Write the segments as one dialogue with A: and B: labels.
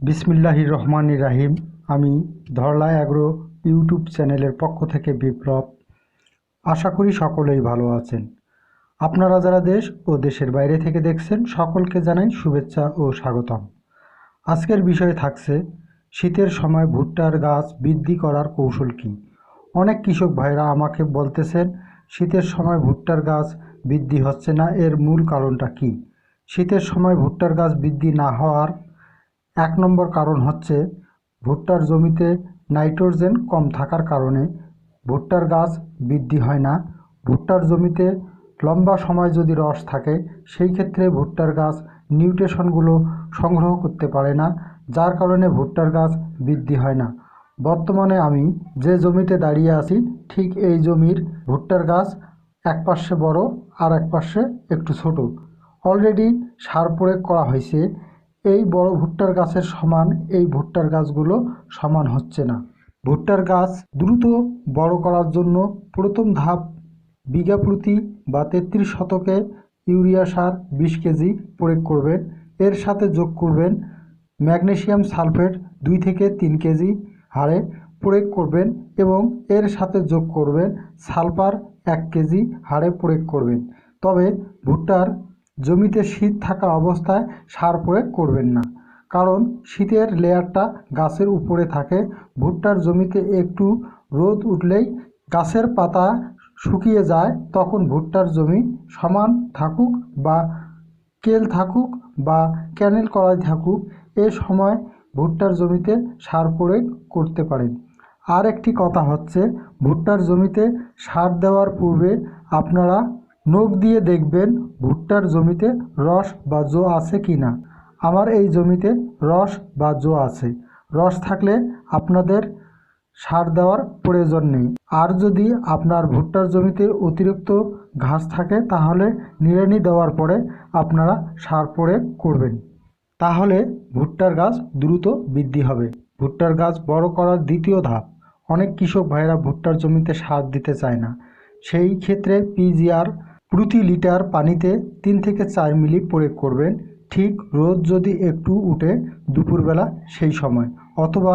A: বিসমিল্লাহির রহমান রাহিম। আমি Dharla agro YouTube চ্যানেলের পক্ষ থেকে বিপ্লব। আশা করি সকলেই ভালো আছেন। আপনারা যারা দেশ ও দেশের বাইরে থেকে দেখছেন, সকলকে জানাই শুভেচ্ছা ও স্বাগতম। আজকের বিষয় থাকছে, শীতের সময় ভুট্টার গাছ বৃদ্ধি করার কৌশল কী? অনেক কৃষক ভাইরা আমাকে বলতেছেন, শীতের সময় ভুট্টার গাছ বৃদ্ধি হচ্ছে না, এর মূল কারণটা কী? শীতের সময় ভুট্টার গাছ বৃদ্ধি না হওয়ার এক নম্বর কারণ হচ্ছে ভুট্টার জমিতে নাইট্রোজেন কম থাকার কারণে ভুট্টার গাছ বৃদ্ধি হয় না। ভুট্টার জমিতে লম্বা সময় যদি রস থাকে, সেই ক্ষেত্রে ভুট্টার গাছ নিউট্রেশনগুলো সংগ্রহ করতে পারে না, যার কারণে ভুট্টার গাছ বৃদ্ধি হয় না। বর্তমানে আমি যে জমিতে দাঁড়িয়ে আছি, ঠিক এই জমির ভুট্টার গাছ এক পাশে বড় আর এক পাশে একটু ছোট। অলরেডি সার প্রয়োগ করা হয়েছে। এই বড় ভুট্টার গাছের সমান, এই ভুট্টার গাছগুলো সমান হচ্ছে না। ভুট্টার গাছ দ্রুত বড় করার জন্য প্রথম ধাপ বিঘা প্রতি বা তেত্রিশ শতকে ইউরিয়া সার বিশ কেজি প্রয়োগ করবেন। এর সাথে যোগ করবেন ম্যাগনেসিয়াম সালফেট দুই থেকে তিন কেজি হারে প্রয়োগ করবেন এবং এর সাথে যোগ করবেন সালফার এক কেজি হারে প্রয়োগ করবেন। তবে ভুট্টার জমিতে শীত থাকা অবস্থায় সার প্রয়োগ করবেন না। কারণ শীতের লেয়ারটা গাছের উপরে থাকে। ভুট্টার জমিতে একটু রোদ উঠলেই গাছের পাতা শুকিয়ে যায়, তখন ভুট্টার জমি সমান থাকুক বা কেল থাকুক বা ক্যানেল করাই থাকুক, এ সময় ভুট্টার জমিতে সার প্রয়োগ করতে পারেন। আর একটি কথা হচ্ছে, ভুট্টার জমিতে সার দেওয়ার পূর্বে আপনারা নখ দিয়ে দেখবেন ভুট্টার জমিতে রস বা জো আছে কি না। আমার এই জমিতে রস বা জো আছে। রস থাকলে আপনাদের সার দেওয়ার প্রয়োজন নেই। আর যদি আপনার ভুট্টার জমিতে অতিরিক্ত ঘাস থাকে, তাহলে নিড়ানি দেওয়ার পরে আপনারা সার প্রয়োগ করবেন। তাহলে ভুট্টার গাছ দ্রুত বৃদ্ধি হবে। ভুট্টার গাছ বড় করার দ্বিতীয় ধাপ, অনেক কৃষক ভাইরা ভুট্টার জমিতে সার দিতে চায় না। সেই ক্ষেত্রে পিজিআর প্রতি লিটার পানিতে তিন থেকে চার মিলি প্রয়োগ করবেন। ঠিক রোদ যদি একটু উঠে দুপুরবেলা সেই সময়। অথবা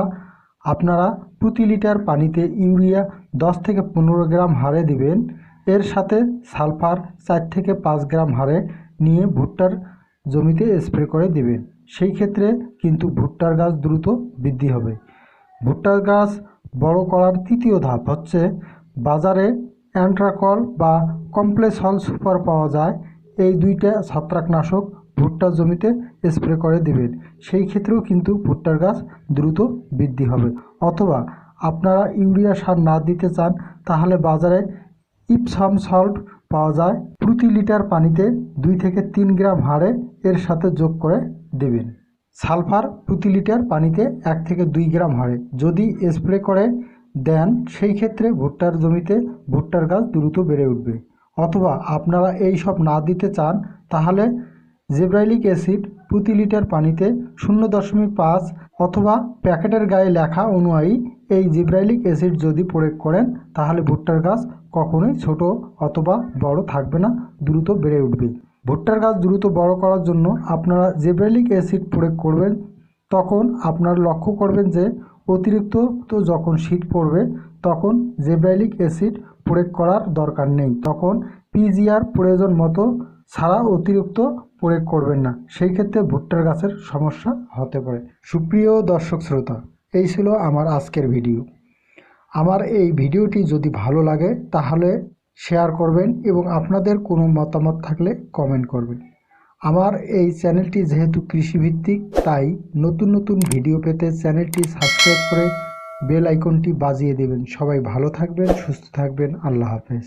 A: আপনারা প্রতি লিটার পানিতে ইউরিয়া দশ থেকে পনেরো গ্রাম হারে দিবেন। এর সাথে সালফার চার থেকে পাঁচ গ্রাম হারে নিয়ে ভুট্টার জমিতে স্প্রে করে দিবেন। সেই ক্ষেত্রে কিন্তু ভুট্টার গাছ দ্রুত বৃদ্ধি হবে। ভুট্টার গাছ বড় করার তৃতীয় ধাপ হচ্ছে বাজারে অ্যান্ট্রাকল বা কমপ্লেক্স হল সুপার পাওয়া যায়। এই দুইটা ছত্রাকনাশক ভুট্টার জমিতে স্প্রে করে দেবেন সেই ক্ষেত্রেও কিন্তু ভুট্টার গাছ দ্রুত বৃদ্ধি হবে। অথবা আপনারা ইউরিয়া সার না দিতে চান, তাহলে বাজারে ইপসাম সল্ট পাওয়া যায়। প্রতি লিটার পানিতে দুই থেকে তিন গ্রাম হারে এর সাথে যোগ করে দেবেন। সালফার প্রতি লিটার পানিতে এক থেকে দুই গ্রাম হারে যদি স্প্রে করে দেন সেই ক্ষেত্রে ভুট্টার জমিতে ভুট্টার গাছ দ্রুত বেড়ে উঠবে। অথবা আপনারা এই সব না দিতে চান, তাহলে জেব্রাইলিক অ্যাসিড প্রতি লিটার পানিতে শূন্য দশমিক পাঁচ অথবা প্যাকেটের গায়ে লেখা অনুযায়ী এই জিব্রাইলিক অ্যাসিড যদি প্রয়োগ করেন, তাহলে ভুট্টার গাছ কখনোই ছোট অথবা বড় থাকবে না, দ্রুত বেড়ে উঠবে। ভুট্টার গাছ দ্রুত বড় করার জন্য আপনারা জেব্রাইলিক অ্যাসিড প্রয়োগ করবেন, তখন আপনারা লক্ষ্য করবেন যে অতিরিক্ত তো যখন শীত পড়বে, তখন জেব্রাইলিক অ্যাসিড প্রয়োগ করার দরকার নেই। তখন পিজিআর প্রয়োজন মতো ছাড়া অতিরিক্ত প্রয়োগ করবেন না। সেই ক্ষেত্রে ভুট্টার গাছের সমস্যা হতে পারে। সুপ্রিয় দর্শক শ্রোতা, এই ছিল আমার আজকের ভিডিও। আমার এই ভিডিওটি যদি ভালো লাগে, তাহলে শেয়ার করবেন এবং আপনাদের কোনো মতামত থাকলে কমেন্ট করবেন। আমার এই চ্যানেলটি যেহেতু কৃষিভিত্তিক, তাই নতুন নতুন ভিডিও পেতে চ্যানেলটি সাবস্ক্রাইব করে বেল আইকনটি বাজিয়ে দেবেন। সবাই ভালো থাকবেন, সুস্থ থাকবেন। আল্লাহ হাফেজ।